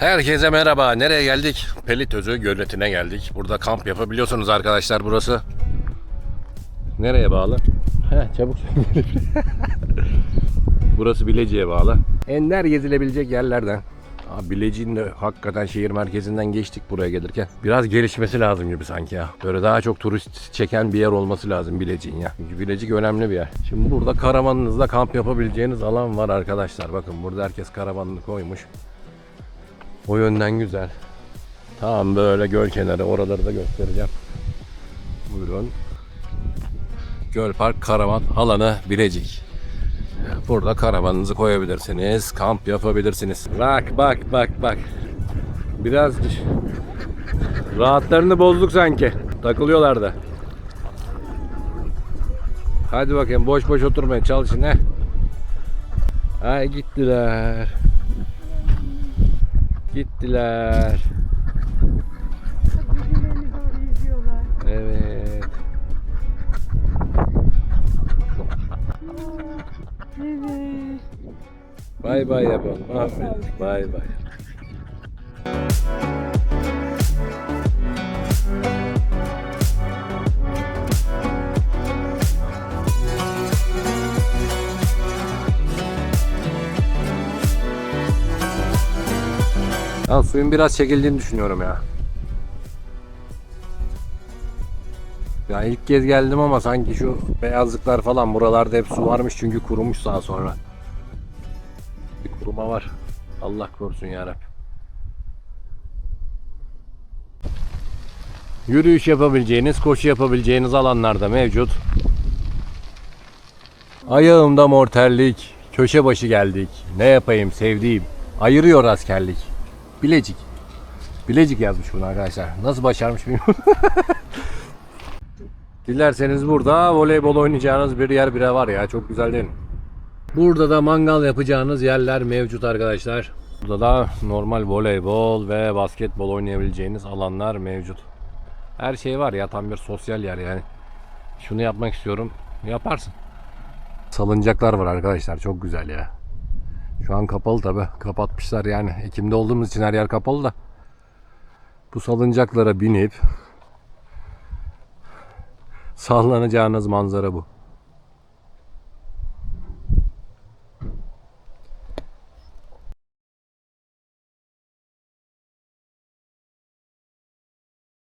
Herkese merhaba. Nereye geldik? Pelitözü Göleti'ne geldik. Burada kamp yapabiliyorsunuz arkadaşlar burası. Nereye bağlı? Heh, çabuk burası Bilecik'e bağlı. Ender gezilebilecek yerlerden. Abi Bilecik'in de hakikaten şehir merkezinden geçtik buraya gelirken. Biraz gelişmesi lazım gibi sanki ya. Böyle daha çok turist çeken bir yer olması lazım Bilecik'in ya. Çünkü Bilecik önemli bir yer. Şimdi burada karavanınızda kamp yapabileceğiniz alan var arkadaşlar. Bakın burada herkes karavanını koymuş. O yönden güzel. Tamam böyle göl kenarı oraları da göstereceğim. Buyurun. Göl Park Karavan alanı Bilecik. Burada karavanınızı koyabilirsiniz. Kamp yapabilirsiniz. Bak bak bak bak. Biraz düş- rahatlarını bozduk sanki. Takılıyorlar da. Hadi bakayım boş boş oturmayın çalışın he. Ay gittiler. Gittiler. Birbirlerini doğru izliyorlar. Evet. Evet. Bay bay yapalım. Aferin. Bay bay. Ya suyun biraz çekildiğini düşünüyorum ya. Ya ilk kez geldim ama sanki şu beyazlıklar falan buralarda hep su varmış çünkü kurumuş daha sonra. Bir kuruma var. Allah korusun yarabbim. Yürüyüş yapabileceğiniz, koşu yapabileceğiniz alanlarda mevcut. Ayağımda morterlik, köşe başı geldik. Ne yapayım sevdiğim. Ayırıyor askerlik. Bilecik. Bilecik yazmış bunu arkadaşlar. Nasıl başarmış bilmiyorum. Dilerseniz burada voleybol oynayacağınız bir yer bile var ya. Çok güzel değil mi? Burada da mangal yapacağınız yerler mevcut arkadaşlar. Burada da normal voleybol ve basketbol oynayabileceğiniz alanlar mevcut. Her şey var ya tam bir sosyal yer yani. Şunu yapmak istiyorum. Yaparsın. Salıncaklar var arkadaşlar. Çok güzel ya. Şu an kapalı tabi. Kapatmışlar yani. Ekim'de olduğumuz için her yer kapalı da. Bu salıncaklara binip sallanacağınız manzara bu.